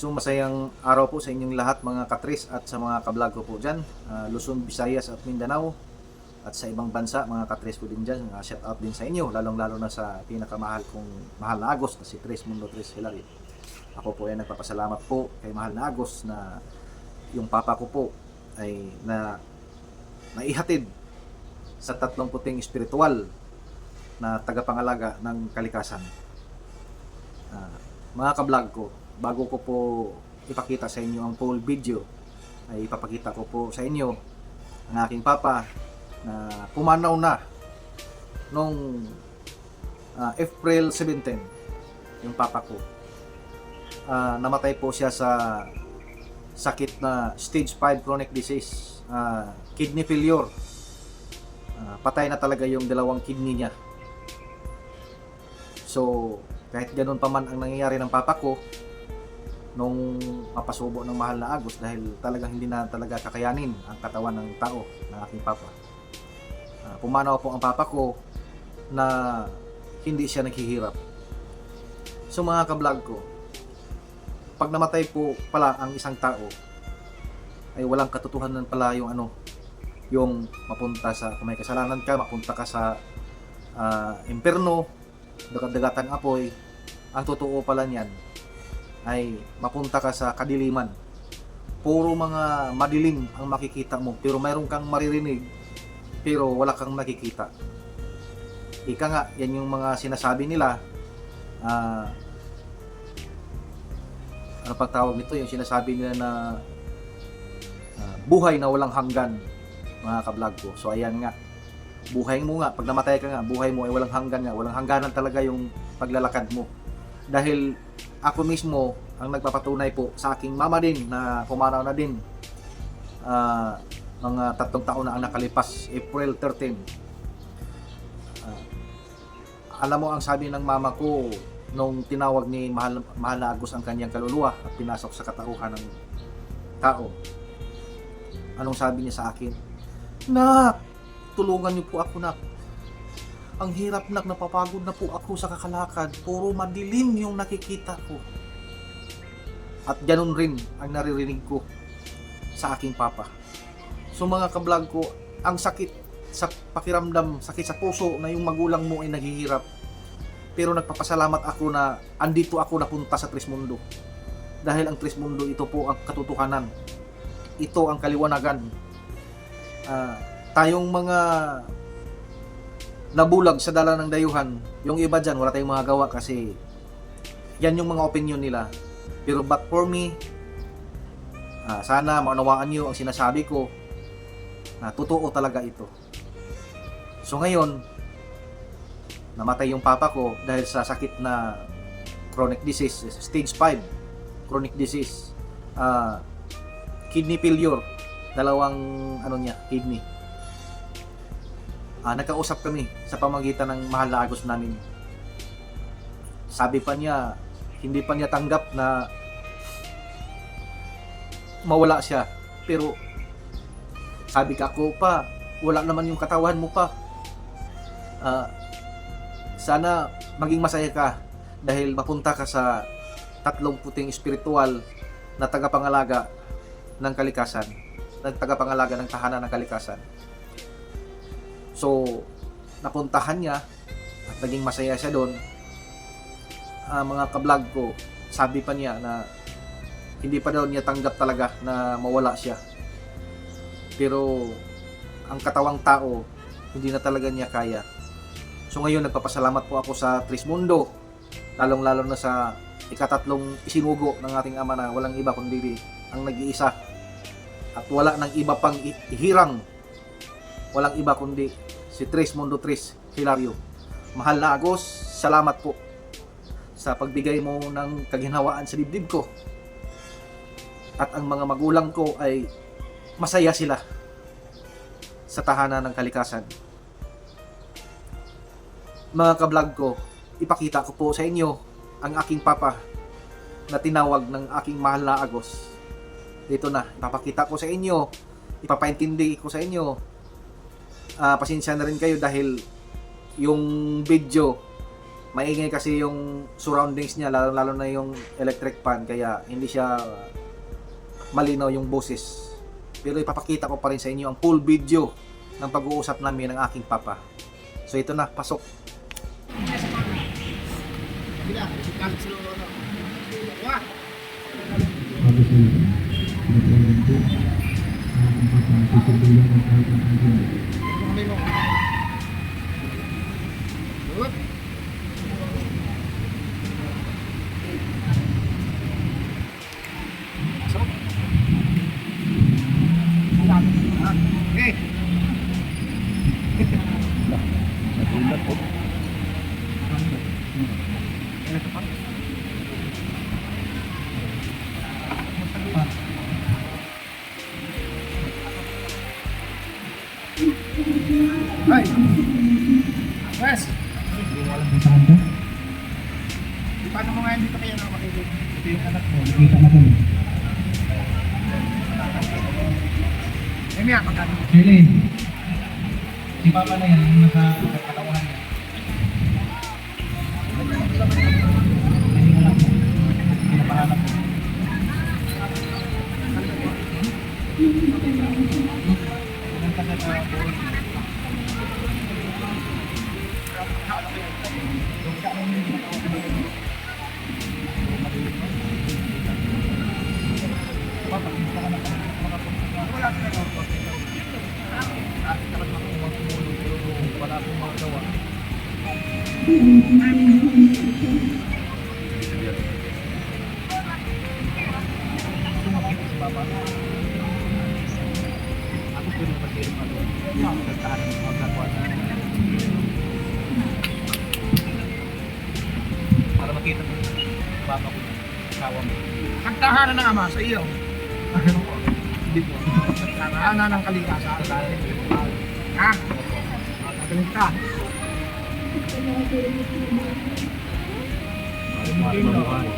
So masayang araw po sa inyong lahat mga katris at sa mga kablog ko po dyan. Ah, Luzon, Visayas at Mindanao at sa ibang bansa mga katris ko din dyan. Uh, shout out din sa inyo lalong lalo na sa pinakamahal kong mahal na Agos na si Tres Mundo Tres Hilary. Ako po ay nagpapasalamat po kay mahal na Agos na yung papa ko po ay na naihatid sa tatlong puting espiritual na tagapangalaga ng kalikasan. Ah, mga kablog ko, bago ko po ipakita sa inyo ang full video, ay ipapakita ko po sa inyo ang aking papa na pumanaw na nung ah, April 17, yung papa ko. Ah, namatay po siya sa sakit na stage 5 chronic disease, ah, kidney failure. Ah, patay na talaga yung dalawang kidney niya. So, kahit ganun pa man ang nangyayari ng papa ko, nung mapasubo ng mahal na agos dahil talagang hindi na talaga kakayanin ang katawan ng tao ng aking papa. Ah, pumanaw po ang papa ko na hindi siya naghihirap. So mga kablog ko, pag namatay po pala ang isang tao, ay walang katotohanan pala yung ano, yung mapunta sa, kung may kasalanan ka, mapunta ka sa ah, imperno, dagat-dagatan apoy, ang totoo pala niyan ay mapunta ka sa kadiliman. Puro mga madilim ang makikita mo, pero mayroon kang maririnig, pero wala kang nakikita. Ika nga, yan yung mga sinasabi nila, ah, ano pag tawag nito, yung sinasabi nila na ah, buhay na walang hanggan, mga kablog ko. So ayan nga, buhay mo nga, pag namatay ka nga, buhay mo ay walang hanggan nga, walang hangganan talaga yung paglalakad mo. Dahil ako mismo ang nagpapatunay po sa aking mama din na pumanaw na din ah, mga tatlong taon na ang nakalipas, April 13. Ah, alam mo ang sabi ng mama ko nung tinawag ni Mahal, Mahal na Agos ang kanyang kaluluwa at pinasok sa katauhan ng tao. Anong sabi niya sa akin? Nak, tulungan niyo po ako nak. Ang hirap nak, napapagod na po ako sa kakalakad. Puro madilim yung nakikita ko. At ganun rin ang naririnig ko sa aking papa. So mga kablog ko, ang sakit sa pakiramdam, sakit sa puso na yung magulang mo ay naghihirap. Pero nagpapasalamat ako na andito ako napunta sa Trismundo. Dahil ang Trismundo ito po ang katotohanan. Ito ang kaliwanagan. Ah, tayong mga nabulag sa dala ng dayuhan, yung iba dyan, wala tayong mga gawa kasi yan yung mga opinion nila. Pero but for me, ah, sana maunawaan nyo ang sinasabi ko na totoo talaga ito. So ngayon, namatay yung papa ko dahil sa sakit na chronic disease, stage 5 chronic disease, ah, kidney failure, dalawang ano niya, kidney. Ah, nagkausap kami sa pamagitan ng mahal na agos namin. Sabi pa niya, hindi pa niya tanggap na mawala siya. Pero sabi ka ako pa, wala naman yung katawan mo pa. Ah, sana maging masaya ka dahil mapunta ka sa tatlong puting espiritual na tagapangalaga ng kalikasan, na tagapangalaga ng tahanan ng kalikasan. So, napuntahan niya at naging masaya siya doon. Ah, mga kablog ko, sabi pa niya na hindi pa daw niya tanggap talaga na mawala siya. Pero ang katawang tao, hindi na talaga niya kaya. So ngayon nagpapasalamat po ako sa Trismundo, lalong-lalo na sa ikatatlong isinugo ng ating ama na walang iba kundi ang nag-iisa at wala nang iba pang ihirang walang iba kundi si Tres Mundo Tres Hilario. Mahal na Agos, salamat po sa pagbigay mo ng kaginhawaan sa dibdib ko. At ang mga magulang ko ay masaya sila sa tahanan ng kalikasan. Mga kablog ko, ipakita ko po sa inyo ang aking papa na tinawag ng aking mahal na Agos. Dito na, ipapakita ko sa inyo, ipapaintindi ko sa inyo ah pasensya na rin kayo dahil yung video maingay kasi yung surroundings niya, lalo, lalo na yung electric fan, kaya hindi siya uh, malinaw yung boses. Pero ipapakita ko pa rin sa inyo ang full video ng pag-uusap namin ng aking papa. So ito na, pasok. Bila, si 没弄。Mia, magkano? Shirley, si Papa na yan, yung nasa katawan niya. Hindi alam mo. Pinapahanap mo. Ilang taga sa buhay. Papa, Kawa mo. Pagtahanan ng ama sa iyo. Ano po? Hindi po. Pagtahanan ng kalikasan sa atin. Ha? Magaling ka. Mari mabuhay.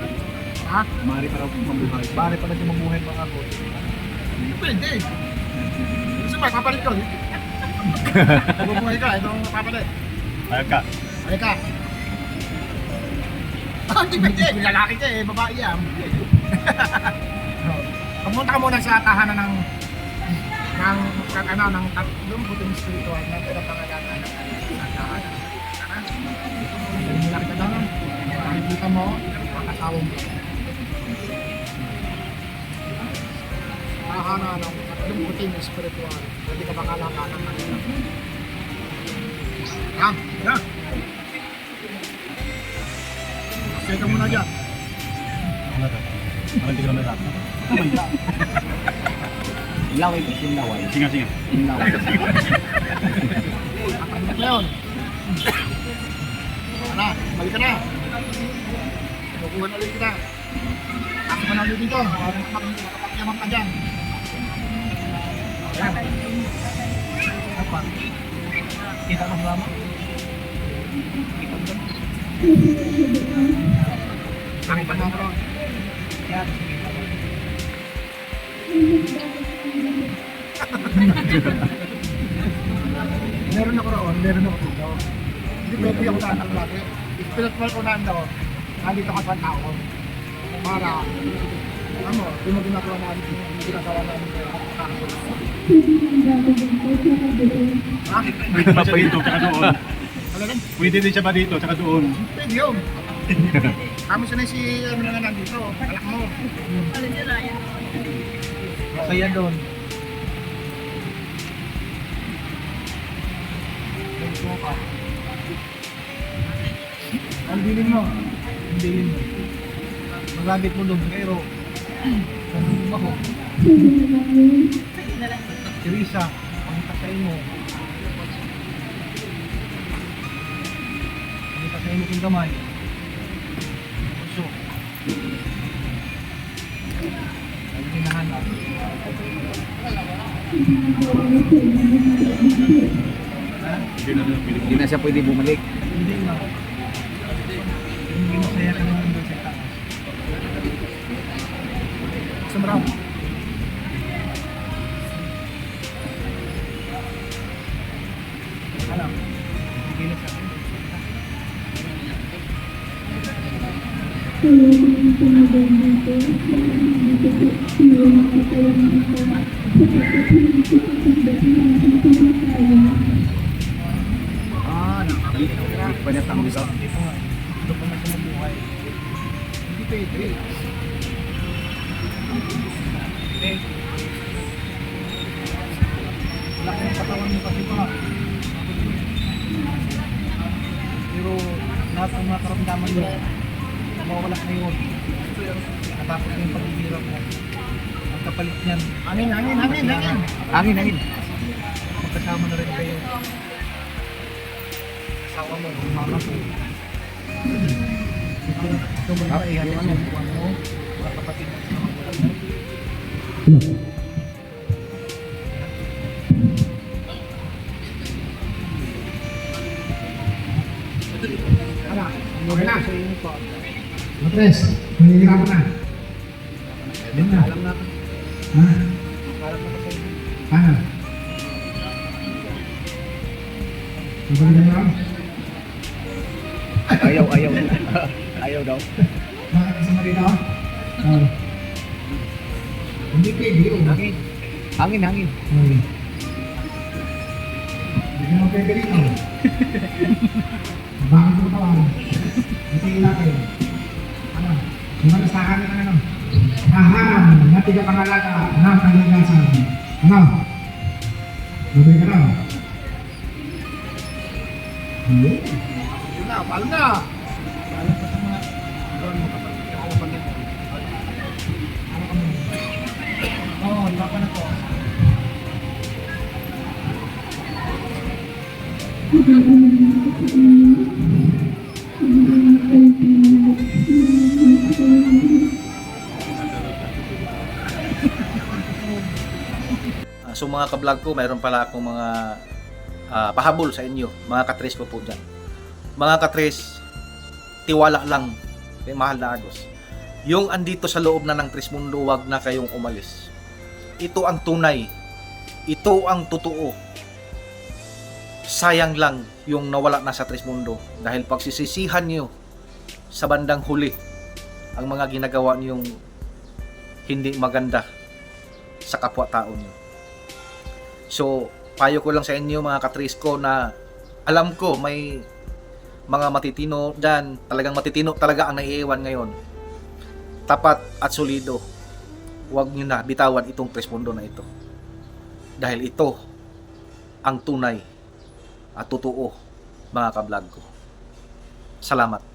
Ha? Mari para mabuhay. Mari para di mabuhay mga ako. Hindi pwede. Gusto mo, papalit ko. Mabubuhay ka, ito ang papalit. Ayag ka. Ay ka. Ah, Hindi pwede. Lalaki ka eh, babae yan. Pumunta ka muna sa tahanan ng ng ng ano ng tatlong puting spiritual na pinapangalanan ng sa tahanan. Ha? Lalaki ka doon. Makikita mo ang asawa mo. Tahanan ng tatlong puting spiritual. Hindi ka makalaka ng kanila. Yan, yan. Stay ka muna dyan. Ano? Ano hindi ko naman lahat? Laway ko, sinlaway. Singa, singa. Sinlaway. Ngayon. Tara, balik ka na. Kukuha na ulit kita. Ako ka na ulit dito. Makapagyaman ka dyan. Kita mo lama? Kami pa na ron. Yan. Meron ako roon, meron ako dito. Hindi pwede ako tatang lagi. Spiritual ko na ako. Nandito ka sa tao. Para, ano, yung mga ginagawa namin, yung ginagawa namin kaya Ha? Pwede ba pa dito, tsaka doon? Talagang, Pwede din siya ba dito, tsaka doon? pwede yun. Kami sanay si, ano na nga nandito, alak mo. Kaya doon. Ganito ka. Ang bilin mo. Ang bilin mo. Magamit mo doon, pero kung ako, Teresa, ang tatay mo. Mo kong gamay. Puso. Ang hinahanap. Ha? Hindi na siya pwede bumalik. Hindi na. Hindi masaya ka naman doon sa taas. Ah, nakakalimutan. Hindi pa niya tanggi sa Dito nga. Dito pa na siya mabuhay. Hindi pwede. Hindi. Laki ng katawan mo kasi pa. Pero lahat ng mga karamdaman mo, mawawala na yun. Na yung paghihirap mo. Ang kapalit niyan. Hangin, hangin, hangin, hangin. Hangin, hangin. Magkasama na rin kayo. Asawa mo, mama mo. Ito, mo na ihatid mo, buwan mo, mga kapatid mo sa mga buwan mo. Ano? Okay na. Po. Matres, mahihirapan na. Yan na. Alam na. Ha? Alam na sa inyo. Paano? Babalikan mo lang? Ayaw, ayaw. ayaw daw. Bakit sa marino? Oo. Hindi pwede yun. Hangin. Hangin, hangin. Okay. Hindi naman pwede rito. Bakit mo tawag? Hindi natin. Ano? Yung sa akin ng ano? Ahanam na tigapangalaga ng kaligasan. Ano? Sabi ka na. Yun na, paalam na. Mga ka-vlog ko, mayroon pala akong mga ah, pahabol sa inyo, mga katres ko po dyan. Mga katres, tiwala lang kay Mahal na Agos. Yung andito sa loob na ng Trismundo, wag na kayong umalis. Ito ang tunay. Ito ang totoo. Sayang lang yung nawala na sa Trismundo dahil pagsisisihan nyo sa bandang huli ang mga ginagawa niyong hindi maganda sa kapwa-tao niyo. So, payo ko lang sa inyo mga katris ko na alam ko may mga matitino dyan, talagang matitino talaga ang naiiwan ngayon. Tapat at solido. Huwag nyo na bitawan itong tres na ito. Dahil ito ang tunay at totoo mga kablog ko. Salamat.